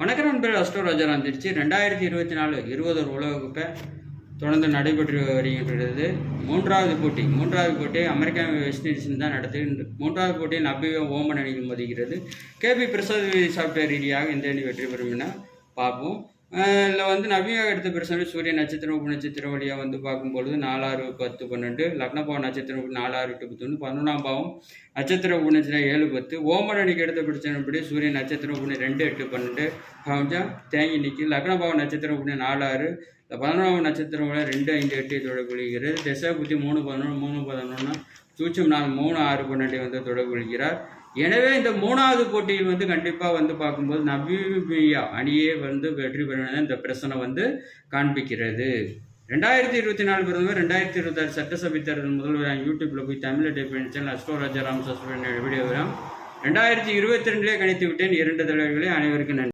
வணக்கம் நண்பர் அஸ்டோ ராஜாராம் திருச்சி. ரெண்டாயிரத்தி இருபத்தி நாலு இருபது உலகக்கோப்பை தொடர்ந்து நடைபெற்று வருகின்றது. மூன்றாவது போட்டி மூன்றாவது போட்டி அமெரிக்கா வெஸ்ட் இண்டீஸ் தான் நடத்துகின்ற மூன்றாவது போட்டியில் நபிவ ஓமன் அணியில் மோதுகிறது. கேபி பிரசாத் சாஃப்ட்வேர் ரீதியாக இந்த அணி வெற்றி பெறும் என பார்ப்போம். இதில் வந்து நவீன எடுத்த பிரச்சனை சூரிய நட்சத்திரம் உப நட்சத்திரம் வழியாக வந்து பார்க்கும்பொழுது நாலாறு பத்து பன்னெண்டு லக்னபாவம் நட்சத்திரம் நாலாறு எட்டு பத்தொன்று பதினொன்றாம் பாவம் நட்சத்திர உப நட்சத்திரம் ஏழு பத்து ஓமன் எடுத்த பிரச்சனைப்படி சூரிய நட்சத்திரம் உப்பு ரெண்டு எட்டு பன்னெண்டு கொஞ்சம் தேங்கி நிற்கி லக்னபாவம் நட்சத்திரம் உப்பு நாலாறு பதினொன்றாம் நட்சத்திரம் ரெண்டு ஐந்து எட்டு தொடர்புகிறது திசை புத்தி மூணு பதினொன்று மூணு பதினொன்று சூச்சம் நாலு மூணு ஆறு பன்னெண்டு வந்து தொடர்புகிறார் எனவே இந்த மூணாவது போட்டியில் வந்து கண்டிப்பாக வந்து பார்க்கும்போது நபிபியா அணியே வந்து வெற்றி பெறுவது இந்த பிரச்சனை வந்து காண்பிக்கிறது. ரெண்டாயிரத்தி இருபத்தி நாலு பிரதமர் ரெண்டாயிரத்தி இருபத்தாறு சட்டசபை தேர்தல் முதல்வர் யூடியூப்பில் போய் தமிழ் டைப் சேனல் அஸ்டோ ராஜாராம் சஸ்பெண்ட் வீடியோ ரெண்டாயிரத்தி இருபத்தி ரெண்டுலேயே கணித்து விட்டேன் இரண்டு தலைவர்களே அனைவருக்கும் நன்றி.